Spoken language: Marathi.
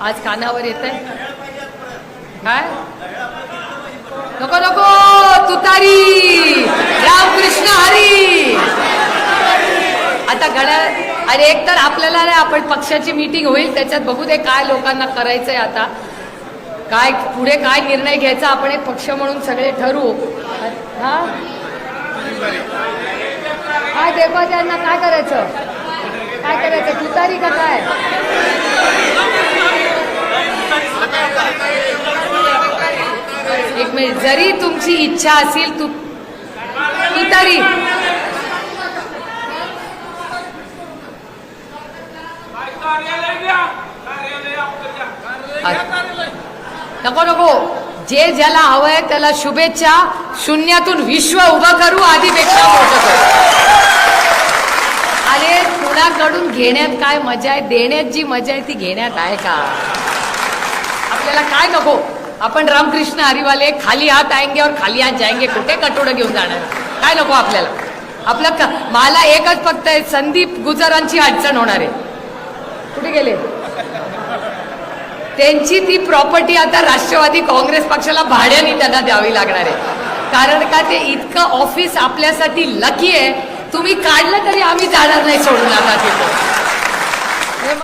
आज कानावर येत आहे काय? नको नको तुतारी. रामकृष्ण हरी. आता घड्याळ अरे एक तर आपल्याला नाही आपण पक्षाची मीटिंग होईल त्याच्यात बघू दे काय लोकांना करायचंय आता. काय पुढे काय निर्णय घ्यायचा आपण एक पक्ष म्हणून सगळे ठरवू. हा? काय देवा त्यांना काय करायचं? काय करायचं? तुतारी का काय? एक मिनिट जरी तुमची इच्छा असेल तू तरी. नको नको. जे ज्याला हवंय त्याला शुभेच्छा. शून्यातून विश्व उभं करू आधीपेक्षा मोठं अरे कुणाकडून घेण्यात काय मजा आहे? देण्यात जी मजा आहे ती घेण्यात आहे का? आपल्याला काय नको? आपण रामकृष्ण हरिवाले खाली हात आएंगे और खाली हात जायंगे कुठे कटोडं घेऊन जाणार? काय नको आपल्याला? आपलं मला एकच फक्त आहे संदीप गुजरांची अडचण होणार आहे. कुठे गेले? त्यांची ती प्रॉपर्टी आता राष्ट्रवादी काँग्रेस पक्षाला भाड्याने त्यांना द्यावी लागणार आहे. कारण का ते इतकं ऑफिस आपल्यासाठी लकी आहे. तुम्ही काढलं तरी आम्ही जाणार नाही सोडून आता तिथं.